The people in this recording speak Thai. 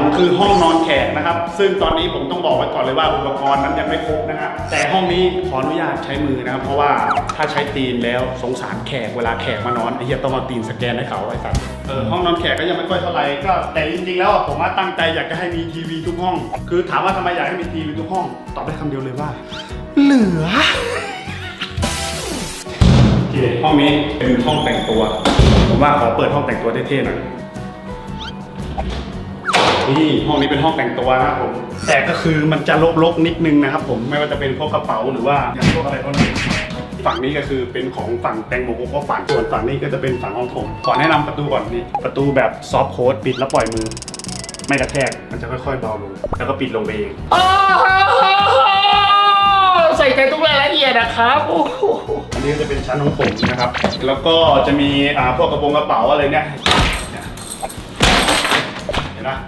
ผมคือห้องนอนแขกนะครับ ซึ่งตอนนี้ผมต้องบอกไว้ก่อนเลยว่าอุปกรณ์นั้นยังไม่ครบนะฮะแต่ห้องนี้ขออนุญาตใช้มือนะครับ เพราะว่าถ้าใช้ตีนแล้วสงสารแขกเวลาแขกมานอนไอ้เหี้ยต้องเอาตีนสแกนให้เขาไอ้สัตว์เออห้องนอนแขกก็ยังไม่ค่อยเท่าไหร่ก็แต่จริงๆแล้วอะผมว่าตั้งใจอยากจะให้มีทีวีทุกห้อง คือถามว่าทำไมอยากให้มีทีวีทุกห้องตอบได้คำเดียวเลยว่า เหลือโอเคห้องนี้เป็นห้องแต่งตัว ผมว่าขอเปิดห้องแต่งตัวเท่ๆหน่อย นี่ห้องนี้เป็นห้องแต่งตัวนะครับผม แต่ก็คือมันจะลกๆนิดนึงนะครับผม ไม่ว่าจะเป็นพวกกระเป๋าหรือว่าอย่างพวกอะไรพวกนี้ฝั่งนี้ก็คือเป็นของฝั่งแตงโมโกโก้ฝันส่วนฝั่งนี้ก็จะเป็นฝั่งห้องผมขอแนะนำประตูก่อนนี่ ประตูแบบซอฟต์โค้ดปิดแล้วปล่อยมือ ไม่กระแทก มันจะค่อยๆเบาลง แล้วก็ปิดลงไปเองโอ้โหใส่ใจทุกรายละเอียดนะครับโอ้โหอันนี้ก็จะเป็นชั้นของผมนะครับ แล้วก็จะมีอ่าพวกกระโปรงกระเป๋าอะไรเนี่ย